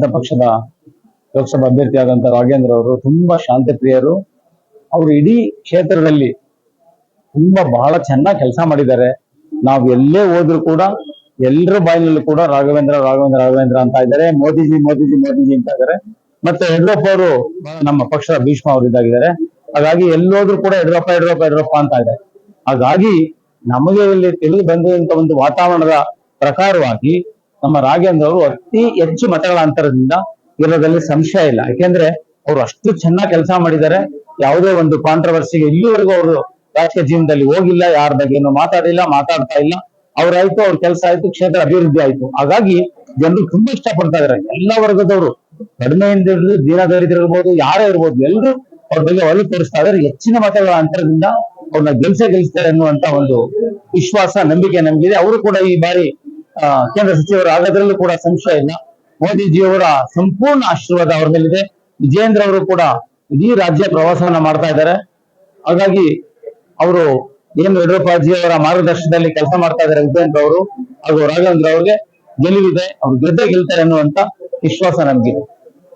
ಪಕ್ಷದ ಲೋಕಸಭಾ ಅಭ್ಯರ್ಥಿಯಾದಂತ ರಾಘೇಂದ್ರ ಅವರು ತುಂಬಾ ಶಾಂತಿ ಪ್ರಿಯರು. ಅವರು ಇಡೀ ಕ್ಷೇತ್ರದಲ್ಲಿ ತುಂಬಾ ಬಹಳ ಚೆನ್ನಾಗಿ ಕೆಲಸ ಮಾಡಿದ್ದಾರೆ. ನಾವು ಎಲ್ಲೇ ಹೋದ್ರು ಕೂಡ ಎಲ್ಲರ ಬಾಯಿನಲ್ಲೂ ಕೂಡ ರಾಘವೇಂದ್ರ ರಾಘವೇಂದ್ರ ರಾಘವೇಂದ್ರ ಅಂತ ಇದ್ದಾರೆ. ಮೋದಿಜಿ ಮೋದಿಜಿ ಮೋದಿಜಿ ಅಂತ ಇದ್ದಾರೆ. ಮತ್ತೆ ಯಡಿಯೂರಪ್ಪ ಅವರು ನಮ್ಮ ಪಕ್ಷದ ಭೀಷ್ಮ ಅವರು ಇದ್ದಾಗಿದ್ದಾರೆ. ಹಾಗಾಗಿ ಎಲ್ಲೋದ್ರು ಕೂಡ ಯಡಿಯೂರಪ್ಪ ಯಡಿಯೂರಪ್ಪ ಯಡಿಯೂರಪ್ಪ ಅಂತ ಇದೆ. ಹಾಗಾಗಿ ನಮಗೆ ಇಲ್ಲಿ ತಿಳಿದು ಬಂದಿರುವಂತ ಒಂದು ವಾತಾವರಣದ ಪ್ರಕಾರವಾಗಿ ನಮ್ಮ ರಾಘೇಂದ್ರ ಅವರು ಅತಿ ಹೆಚ್ಚು ಮತಗಳ ಅಂತರದಿಂದ ಇರೋದ್ರಲ್ಲಿ ಸಂಶಯ ಇಲ್ಲ. ಯಾಕೆಂದ್ರೆ ಅವರು ಅಷ್ಟು ಚೆನ್ನಾಗಿ ಕೆಲಸ ಮಾಡಿದ್ದಾರೆ ಯಾವುದೇ ಒಂದು ಕಾಂಟ್ರವರ್ಸಿಗೆ ಇಲ್ಲಿವರೆಗೂ ಅವರು ರಾಜಕೀಯ ಜೀವನದಲ್ಲಿ ಹೋಗಿಲ್ಲ, ಯಾರ ಬಗ್ಗೆನೂ ಮಾತಾಡಿಲ್ಲ, ಮಾತಾಡ್ತಾ ಇಲ್ಲ. ಅವ್ರಾಯ್ತು ಅವ್ರ ಕೆಲಸ ಆಯ್ತು, ಕ್ಷೇತ್ರ ಅಭಿವೃದ್ಧಿ ಆಯ್ತು. ಹಾಗಾಗಿ ಜನರು ತುಂಬಾ ಇಷ್ಟಪಡ್ತಾ ಇದಾರೆ. ಎಲ್ಲ ವರ್ಗದವರು ಕಡಿಮೆಯಿಂದ ಹಿಡಿದು ದೀನ ದರಿದ್ರಿರ್ಬೋದು ಯಾರೇ ಇರ್ಬೋದು ಎಲ್ಲರೂ ಅವ್ರ ಬಗ್ಗೆ ಒಲವು ತೋರಿಸ್ತಾ ಇದಾರೆ. ಹೆಚ್ಚಿನ ಮತಗಳ ಅಂತರದಿಂದ ಅವ್ರನ್ನ ಗೆಲ್ಸೆ ಗೆಲ್ಸ್ತಾರೆ ಅನ್ನುವಂತ ಒಂದು ವಿಶ್ವಾಸ, ನಂಬಿಕೆ ನಮ್ಗಿದೆ. ಅವರು ಕೂಡ ಈ ಬಾರಿ ಕೇಂದ್ರ ಸಚಿವರು ಆಗೋದ್ರಲ್ಲೂ ಕೂಡ ಸಂಶಯ ಇಲ್ಲ. ಮೋದಿಜಿಯವರ ಸಂಪೂರ್ಣ ಆಶೀರ್ವಾದ ಅವರ ಮೇಲಿದೆ. ವಿಜಯೇಂದ್ರ ಅವರು ಕೂಡ ಇಡೀ ರಾಜ್ಯ ಪ್ರವಾಸವನ್ನ ಮಾಡ್ತಾ ಇದ್ದಾರೆ. ಹಾಗಾಗಿ ಅವರು ಏನು ಯಡಿಯೂರಪ್ಪಾಜಿ ಅವರ ಮಾರ್ಗದರ್ಶನದಲ್ಲಿ ಕೆಲಸ ಮಾಡ್ತಾ ಇದ್ದಾರೆ ವಿಜಯೇಂದ್ರ ಅವರು ಹಾಗೂ ರಾಘವೇಂದ್ರ ಅವರಿಗೆ ಗೆಲುವಿದೆ. ಅವ್ರು ಗೆದ್ದೇ ಗೆಲ್ತಾರೆ ಅನ್ನುವಂತ ವಿಶ್ವಾಸ ನಮಗಿದೆ.